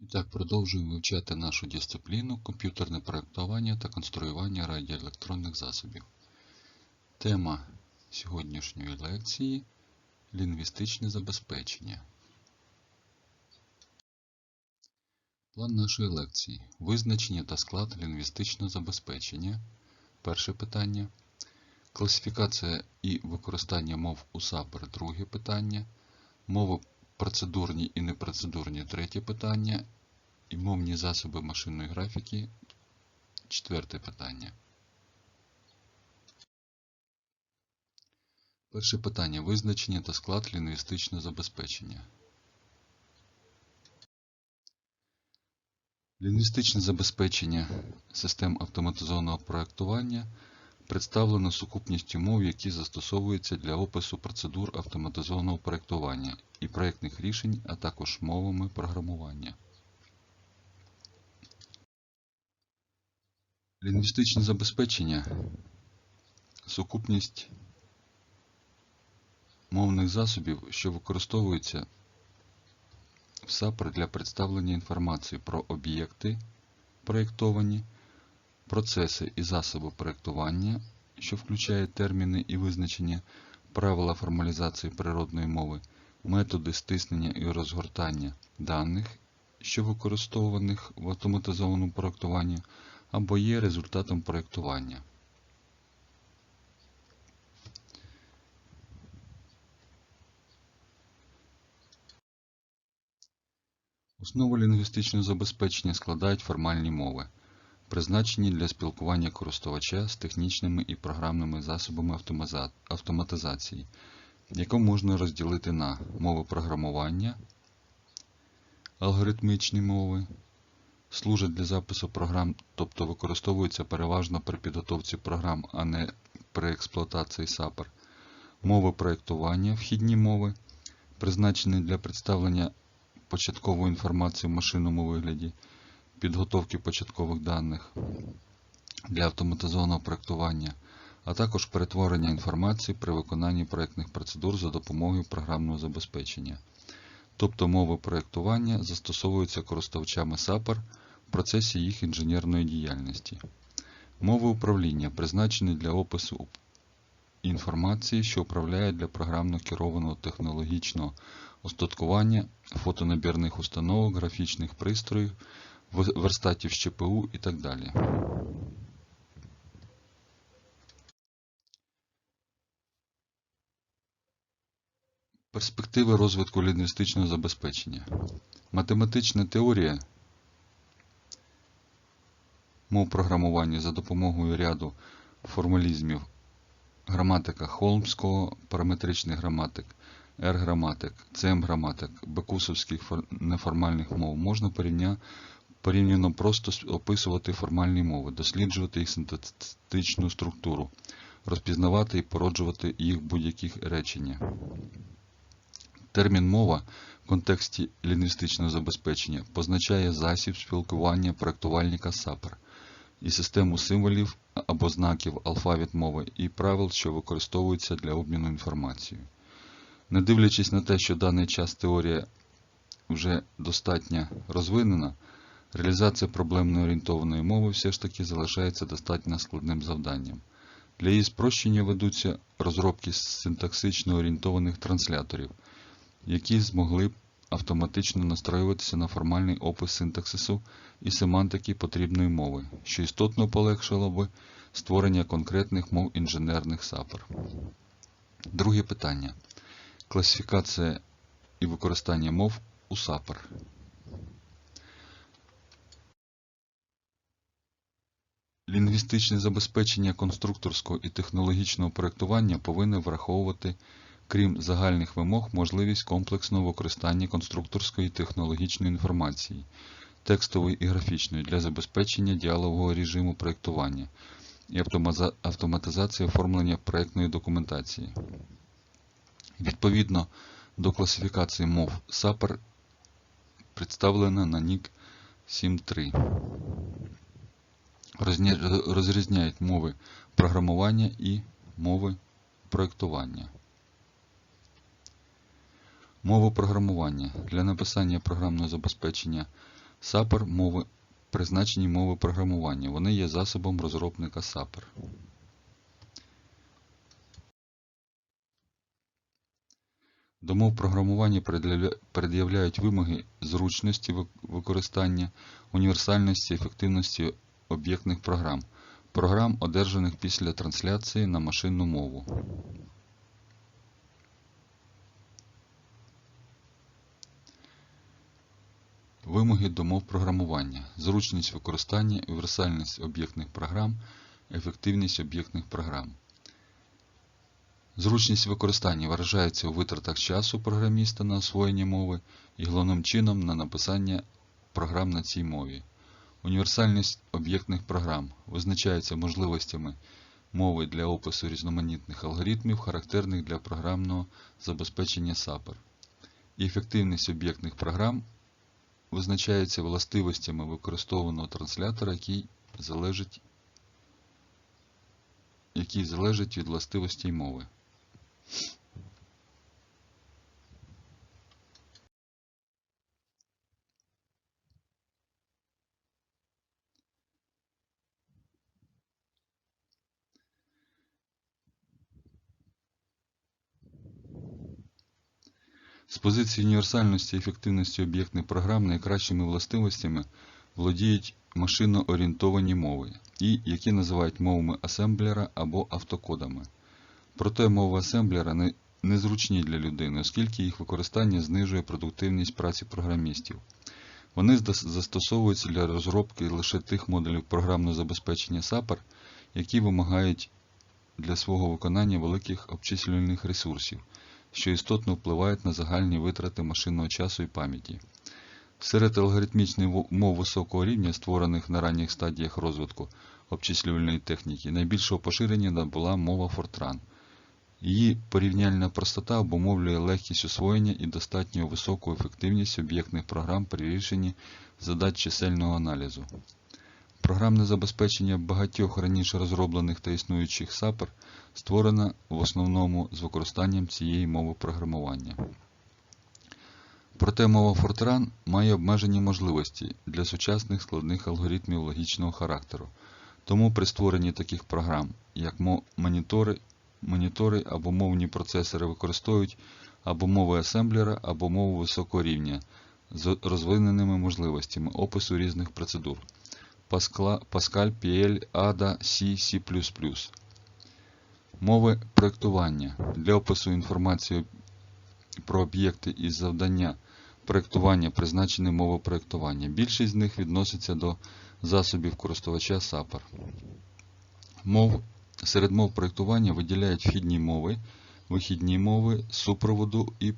І так, продовжуємо вивчати нашу дисципліну комп'ютерне проєктування та конструювання радіоелектронних засобів. Тема сьогоднішньої лекції лінгвістичне забезпечення. План нашої лекції. Визначення та склад лінгвістичного забезпечення. Перше питання. Класифікація і використання мов у САПР. Друге питання. Мови процедурні і непроцедурні третє питання. І мовні засоби машинної графіки четверте питання. Перше питання. Визначення та склад лінгвістичного забезпечення. Лінгвістичне забезпечення систем автоматизованого проєктування представлено сукупністю мов, які застосовуються для опису процедур автоматизованого проєктування і проєктних рішень, а також мовами програмування. Лінгвістичне забезпечення сукупність мовних засобів, що використовуються в САПР для представлення інформації про об'єкти проєктовані, процеси і засоби проєктування, що включає терміни і визначення, правила формалізації природної мови, методи стиснення і розгортання даних, що використовуваних в автоматизованому проєктуванні, або є результатом проєктування. Основу лінгвістичного забезпечення складають формальні мови, призначені для спілкування користувача з технічними і програмними засобами автоматизації, яку можна розділити на мови програмування, алгоритмічні мови, служать для запису програм, тобто використовуються переважно при підготовці програм, а не при експлуатації SAPR, мови проєктування, вхідні мови, призначені для представлення початкової інформації в машинному вигляді, підготовки початкових даних для автоматизованого проєктування, а також перетворення інформації при виконанні проєктних процедур за допомогою програмного забезпечення. Тобто мови проєктування застосовуються користувачами SAPR в процесі їх інженерної діяльності. Мови управління призначені для опису інформації, що управляє для програмно керованого технологічного устаткування фотонабірних установок, графічних пристроїв, верстатів з ЧПУ і так далі. Перспективи розвитку лінгвістичного забезпечення. Математична теорія мов програмування за допомогою ряду формалізмів граматика Холмського, параметричних граматик, R-граматик, CM-граматик, бекусовських неформальних мов можна порівняно просто описувати формальні мови, досліджувати їх синтетичну структуру, розпізнавати і породжувати їх будь-яких речення. Термін мова в контексті лінгвістичного забезпечення позначає засіб спілкування проєктувальника SAPR і систему символів або знаків алфавіт мови і правил, що використовуються для обміну інформацією. Не дивлячись на те, що даний час теорія вже достатньо розвинена, реалізація проблемно орієнтованої мови все ж таки залишається достатньо складним завданням. Для її спрощення ведуться розробки синтаксично орієнтованих трансляторів, які змогли б автоматично настроюватися на формальний опис синтаксису і семантики потрібної мови, що істотно полегшило би створення конкретних мов інженерних САПР. Друге питання. Класифікація і використання мов у САПР. Лінгвістичне забезпечення конструкторського і технологічного проєктування повинне враховувати крім загальних вимог, можливість комплексного використання конструкторської і технологічної інформації, текстової і графічної для забезпечення діалогового режиму проєктування і автоматизації оформлення проєктної документації. Відповідно до класифікації мов SAPR представлена на NIC 7.3. Розрізняють мови програмування і мови проєктування. Мову програмування для написання програмного забезпечення SAPR мови призначені мови програмування. Вони є засобом розробника SAPR. До мов програмування пред'являють вимоги зручності використання, універсальності, ефективності об'єктних програм, програм, одержаних після трансляції на машинну мову. Вимоги до мов програмування, зручність використання, універсальність об'єктних програм, ефективність об'єктних програм. Зручність використання виражається у витратах часу програміста на освоєння мови і головним чином на написання програм на цій мові. Універсальність об'єктних програм визначається можливостями мови для опису різноманітних алгоритмів, характерних для програмного забезпечення SAPR. І ефективність об'єктних програм визначається властивостями використовуваного транслятора, який залежить, який залежить від властивостей мови. З позиції універсальності і ефективності об'єктних програм найкращими властивостями володіють машинно орієнтовані мови, і які називають мовами асемблера або автокодами. Проте мови асемблера не, незручні для людини, оскільки їх використання знижує продуктивність праці програмістів. Вони застосовуються для розробки лише тих модулів програмного забезпечення SAPR, які вимагають для свого виконання великих обчислювальних ресурсів, що істотно впливають на загальні витрати машинного часу і пам'яті. Серед алгоритмічних мов високого рівня, створених на ранніх стадіях розвитку обчислювальної техніки, найбільшого поширення набула мова Fortran. Її порівняльна простота обумовлює легкість освоєння і достатньо високу ефективність об'єктних програм при рішенні задач чисельного аналізу. Програмне забезпечення багатьох раніше розроблених та існуючих SAPR створено в основному з використанням цієї мови програмування. Проте мова Fortran має обмежені можливості для сучасних складних алгоритмів логічного характеру. Тому при створенні таких програм, як монітори, монітори або мовні процесори використовують або мови асемблера, або мову високого рівня з розвиненими можливостями опису різних процедур. Pascal, PL, ADA, C, C++. Мови проєктування для опису інформації про об'єкти і завдання проєктування призначені мови проєктування. Більшість з них відноситься до засобів користувача SAPR. Мов, серед мов проєктування виділяють вхідні мови, вихідні мови, супроводу і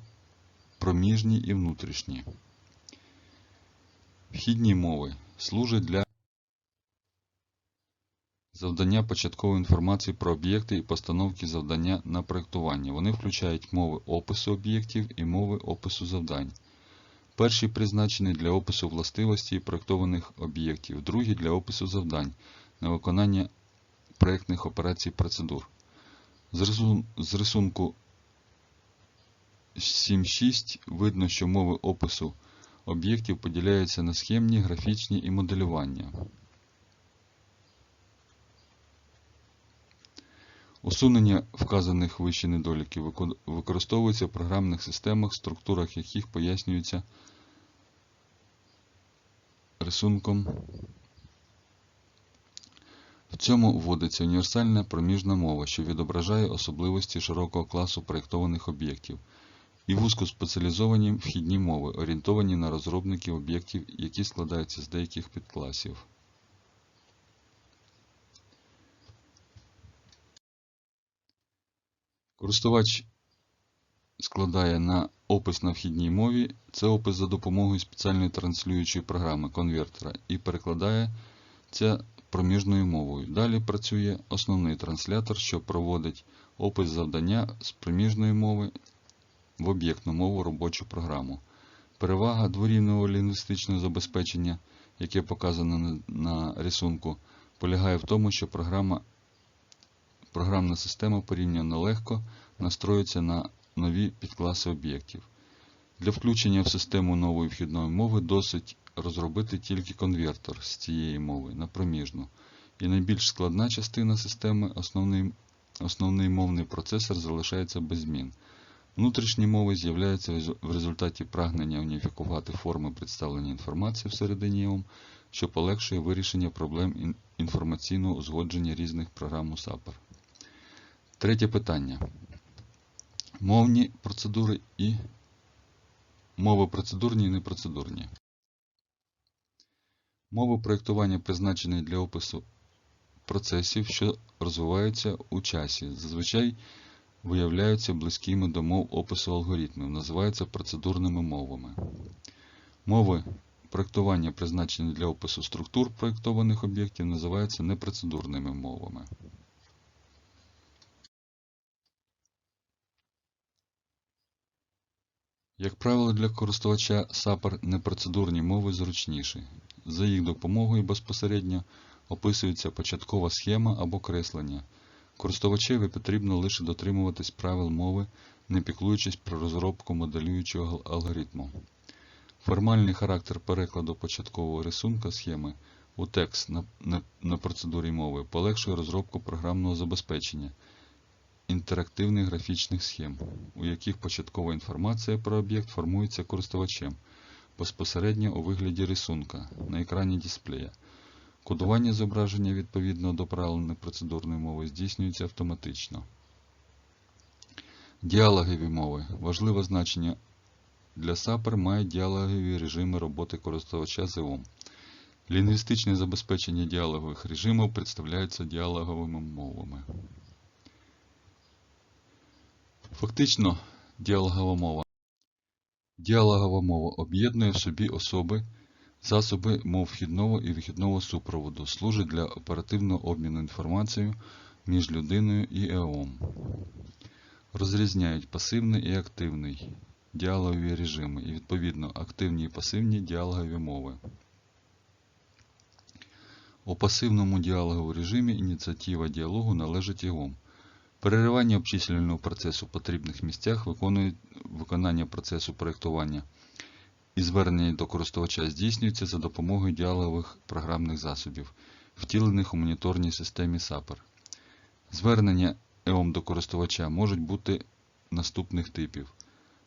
проміжні і внутрішні. Вхідні мови служать для завдання початкової інформації про об'єкти і постановки завдання на проєктування. Вони включають мови опису об'єктів і мови опису завдань. Перші призначені для опису властивостей проєктованих об'єктів, другі для опису завдань на виконання проєктних операцій процедур. З рисунку 7.6 видно, що мови опису об'єктів поділяються на схемні, графічні і моделювання. Усунення вказаних вище недоліків використовується в програмних системах, структурах яких пояснюються рисунком. В цьому вводиться універсальна проміжна мова, що відображає особливості широкого класу проєктованих об'єктів, і вузькоспеціалізовані вхідні мови, орієнтовані на розробників об'єктів, які складаються з деяких підкласів. Користувач складає на опис на вхідній мові, це опис за допомогою спеціальної транслюючої програми конвертера і перекладає це проміжною мовою. Далі працює основний транслятор, що проводить опис завдання з проміжної мови в об'єктну мову робочу програму. Перевага дворівневого лінгвістичного забезпечення, яке показано на рисунку, полягає в тому, що програма, програмна система порівняно легко настроюється на нові підкласи об'єктів. Для включення в систему нової вхідної мови досить розробити тільки конвертер з цієї мови на проміжну. І найбільш складна частина системи, основний, основний мовний процесор, залишається без змін. Внутрішні мови з'являються в результаті прагнення уніфікувати форми представлення інформації всередині ЕОМ, що полегшує вирішення проблем інформаційного узгодження різних програм у SAPR. Третє питання. Мовні процедури і мови процедурні і непроцедурні. Мови проєктування призначені для опису процесів, що розвиваються у часі. Зазвичай виявляються близькими до мов опису алгоритмів, називаються процедурними мовами. Мови проєктування, призначені для опису структур проєктованих об'єктів, називаються непроцедурними мовами. Як правило, для користувача SAPR непроцедурні мови зручніші. За їх допомогою безпосередньо описується початкова схема або креслення. Користувачеві потрібно лише дотримуватись правил мови, не піклуючись про розробку моделюючого алгоритму. Формальний характер перекладу початкового рисунка схеми у текст на, на, на процедурі мови полегшує розробку програмного забезпечення інтерактивних графічних схем, у яких початкова інформація про об'єкт формується користувачем безпосередньо у вигляді рисунка на екрані дисплея. Кодування зображення відповідно до правил непроцедурної мови здійснюється автоматично. Діалогові мови. Важливе значення для SAPR мають діалогові режими роботи користувача з. Лінгвістичне забезпечення діалогових режимів представляється діалоговими мовами. Фактично, діалогова мова. Діалогова мова об'єднує в собі особи, засоби мов вхідного і вихідного супроводу, служить для оперативного обміну інформацією між людиною і ЕОМ. Розрізняють пасивний і активний діалогові режими і, відповідно, активні і пасивні діалогові мови. У пасивному діалоговому режимі ініціатива діалогу належить ЕОМ. Переривання обчислювального процесу в потрібних місцях виконує виконання процесу проєктування і звернення до користувача здійснюється за допомогою діалогових програмних засобів, втілених у моніторній системі SAPR. Звернення EOM до користувача можуть бути наступних типів: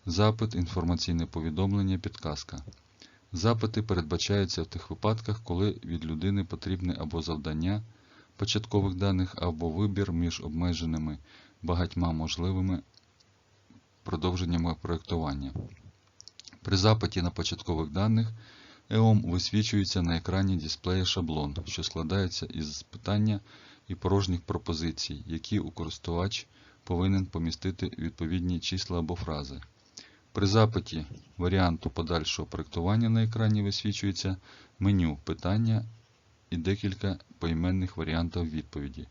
запит, інформаційне повідомлення, підказка. Запити передбачаються в тих випадках, коли від людини потрібне або завдання початкових даних, або вибір між обмеженими багатьма можливими продовженнями проєктування. При запиті на початкових даних EOM висвічується на екрані дисплея шаблон, що складається із питання і порожніх пропозицій, які у користувач повинен помістити відповідні числа або фрази. При запиті варіанту подальшого проєктування на екрані висвічується меню питання і декілька поіменних варіантів відповіді.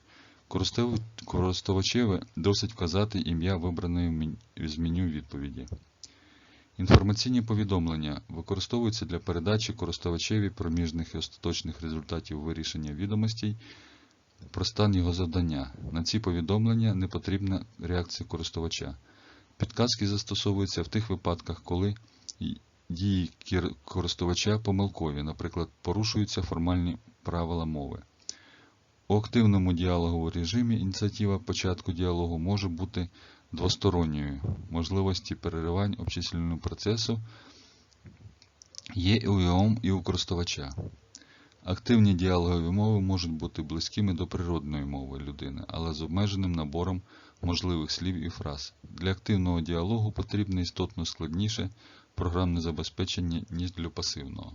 Користувачеві досить вказати ім'я вибраної з меню відповіді. Інформаційні повідомлення використовуються для передачі користувачеві проміжних і остаточних результатів вирішення відомостей про стан його завдання. На ці повідомлення не потрібна реакція користувача. Підказки застосовуються в тих випадках, коли дії користувача помилкові, наприклад, порушуються формальні правила мови. У активному діалоговому режимі ініціатива початку діалогу може бути двосторонньою. Можливості переривань обчислювального процесу є і у ЕОМ, і у користувача. Активні діалогові мови можуть бути близькими до природної мови людини, але з обмеженим набором можливих слів і фраз. Для активного діалогу потрібне істотно складніше програмне забезпечення, ніж для пасивного.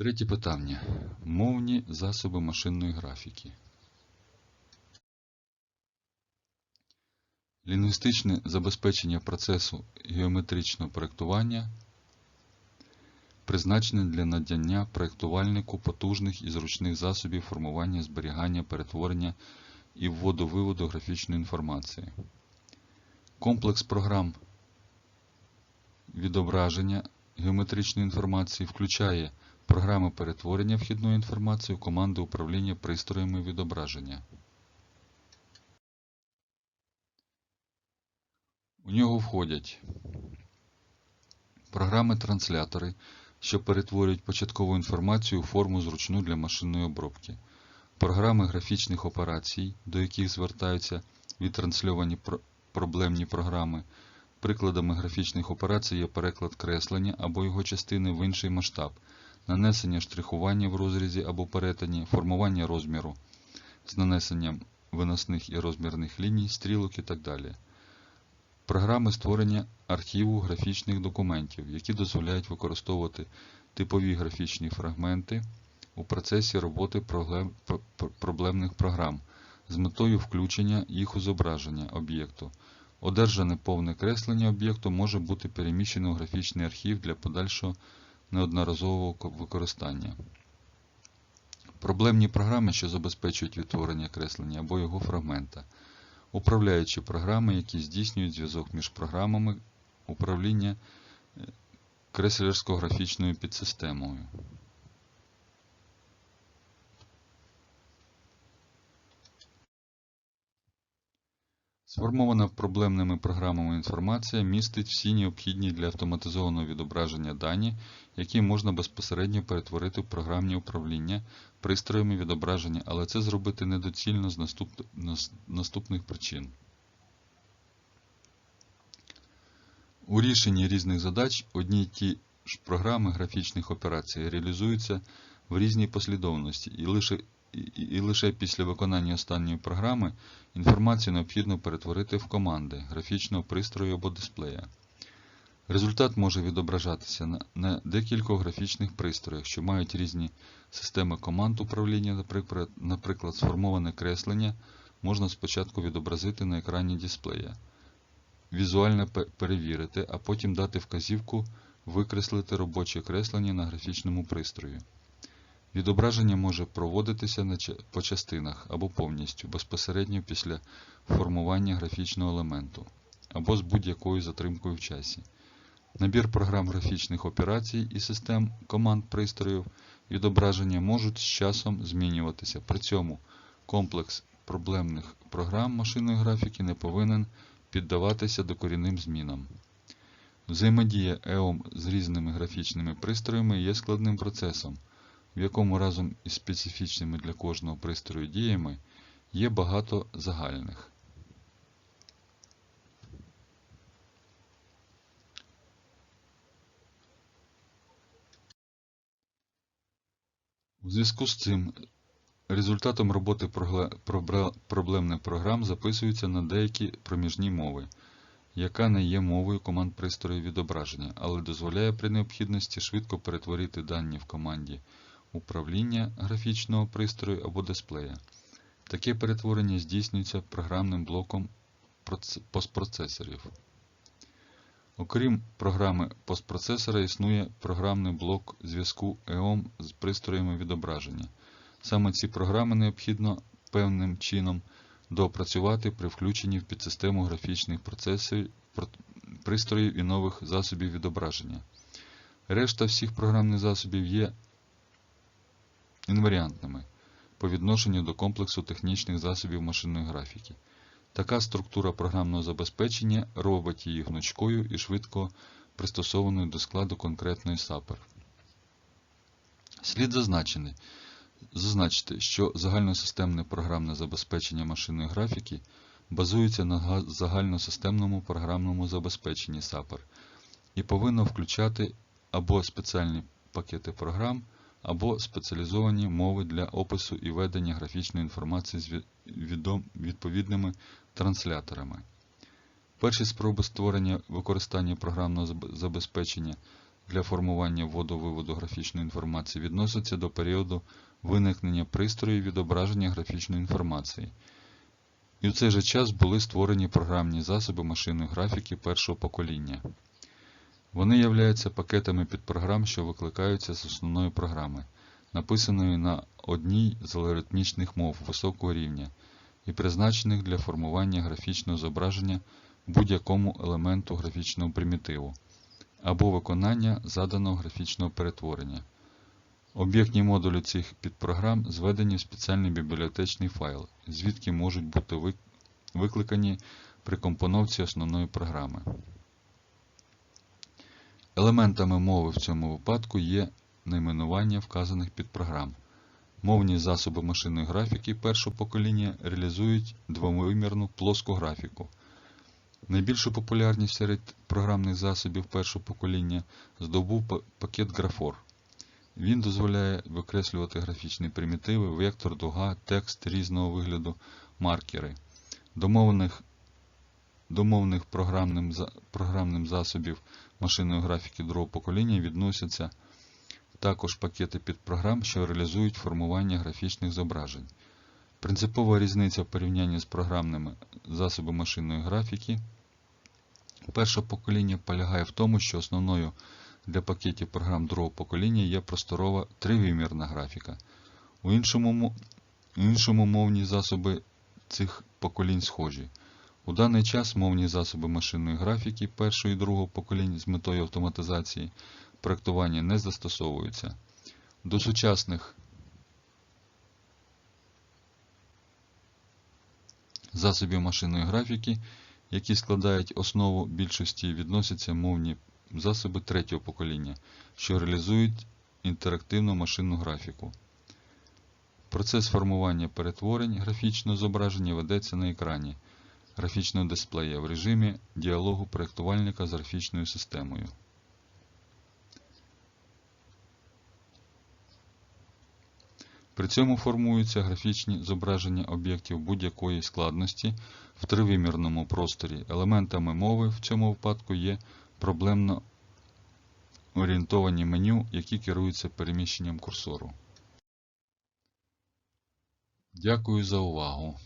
Третє питання. Мовні засоби машинної графіки. Лінгвістичне забезпечення процесу геометричного проєктування призначене для надання проєктувальнику потужних і зручних засобів формування, зберігання, перетворення і вводу-виводу графічної інформації. Комплекс програм відображення геометричної інформації включає програми перетворення вхідної інформації в команди управління пристроями відображення. У нього входять програми-транслятори, що перетворюють початкову інформацію у форму зручну для машинної обробки, програми графічних операцій, до яких звертаються відтрансльовані проблемні програми. Прикладами графічних операцій є переклад креслення або його частини в інший масштаб, нанесення штрихування в розрізі або перетині, формування розміру з нанесенням виносних і розмірних ліній, стрілок і так далі. Програми створення архіву графічних документів, які дозволяють використовувати типові графічні фрагменти у процесі роботи проблем- про- про- проблемних програм з метою включення їх у зображення об'єкту. Одержане повне креслення об'єкту може бути переміщено у графічний архів для подальшого неодноразового використання. Проблемні програми, що забезпечують відтворення креслення або його фрагмента. Управляючі програми, які здійснюють зв'язок між програмами управління е, креслерсько-графічною підсистемою. Сформована проблемними програмами інформація містить всі необхідні для автоматизованого відображення дані, які можна безпосередньо перетворити в програмні управління пристроями відображення, але це зробити недоцільно з наступ- наступних причин. У рішенні різних задач одні й ті ж програми графічних операцій реалізуються в різній послідовності, і лише, і, лише після виконання останньої програми інформацію необхідно перетворити в команди графічного пристрою або дисплея. Результат може відображатися на, декількох графічних пристроях, що мають різні системи команд управління, наприклад, сформоване креслення можна спочатку відобразити на екрані дисплея, візуально перевірити, а потім дати вказівку викреслити робоче креслення на графічному пристрої. Відображення може проводитися по частинах або повністю безпосередньо після формування графічного елементу, або з будь-якою затримкою в часі. Набір програм графічних операцій і систем команд пристроїв відображення можуть з часом змінюватися. При цьому комплекс проблемних програм машинної графіки не повинен піддаватися докорінним змінам. Взаємодія EOM з різними графічними пристроями є складним процесом, в якому разом із специфічними для кожного пристрою діями є багато загальних. У зв'язку з цим результатом роботи проблемних програм записуються на деякі проміжні мови, яка не є мовою команд пристрою відображення, але дозволяє при необхідності швидко перетворити дані в команді управління графічного пристрою або дисплея. Таке перетворення здійснюється програмним блоком постпроцесорів. Окрім програми постпроцесора, існує програмний блок зв'язку EOM з пристроями відображення. Саме ці програми необхідно певним чином доопрацювати при включенні в підсистему графічних процесів, пристроїв і нових засобів відображення. Решта всіх програмних засобів є інваріантними по відношенню до комплексу технічних засобів машинної графіки. Така структура програмного забезпечення робить її гнучкою і швидко пристосованою до складу конкретної сапер. Слід зазначити, зазначити, що загальносистемне програмне забезпечення машинної графіки базується на загальносистемному програмному забезпеченні SAPR і повинно включати або спеціальні пакети програм, або спеціалізовані мови для опису і ведення графічної інформації з відповідними трансляторами. Перші спроби створення використання програмного забезпечення для формування вводу-виводу графічної інформації відносяться до періоду виникнення пристроїв відображення графічної інформації. І в цей же час були створені програмні засоби машинної графіки першого покоління. Вони являються пакетами підпрограм, що викликаються з основної програми, написаної на одній з алгоритмічних мов високого рівня і призначених для формування графічного зображення будь-якому елементу графічного примітиву або виконання заданого графічного перетворення. Об'єктні модулі цих підпрограм зведені в спеціальний бібліотечний файл, звідки можуть бути викликані при компоновці основної програми. Елементами мови в цьому випадку є найменування вказаних підпрограм. Мовні засоби машинної графіки першого покоління реалізують двовимірну плоску графіку. Найбільшу популярність серед програмних засобів першого покоління здобув пакет Graphor. Він дозволяє викреслювати графічні примітиви, вектор, дуга, текст різного вигляду, маркери. Домовлених, домовлених програмним, програмним засобів машинної графіки другого покоління відносяться також пакети підпрограм, що реалізують формування графічних зображень. Принципова різниця в порівнянні з програмними засобами машинної графіки першого покоління полягає в тому, що основною для пакетів програм другого покоління є просторова тривимірна графіка. У іншому, у іншому мовні засоби цих поколінь схожі. У даний час мовні засоби машинної графіки першого і другого поколінь з метою автоматизації проектування не застосовуються. До сучасних засобів машинної графіки, які складають основу більшості, відносяться мовні засоби третього покоління, що реалізують інтерактивну машинну графіку. Процес формування перетворень графічного зображення ведеться на екрані графічного дисплея в режимі діалогу проєктувальника з графічною системою. При цьому формуються графічні зображення об'єктів будь-якої складності в тривимірному просторі. Елементами мови в цьому випадку є проблемно орієнтовані меню, які керуються переміщенням курсору. Дякую за увагу.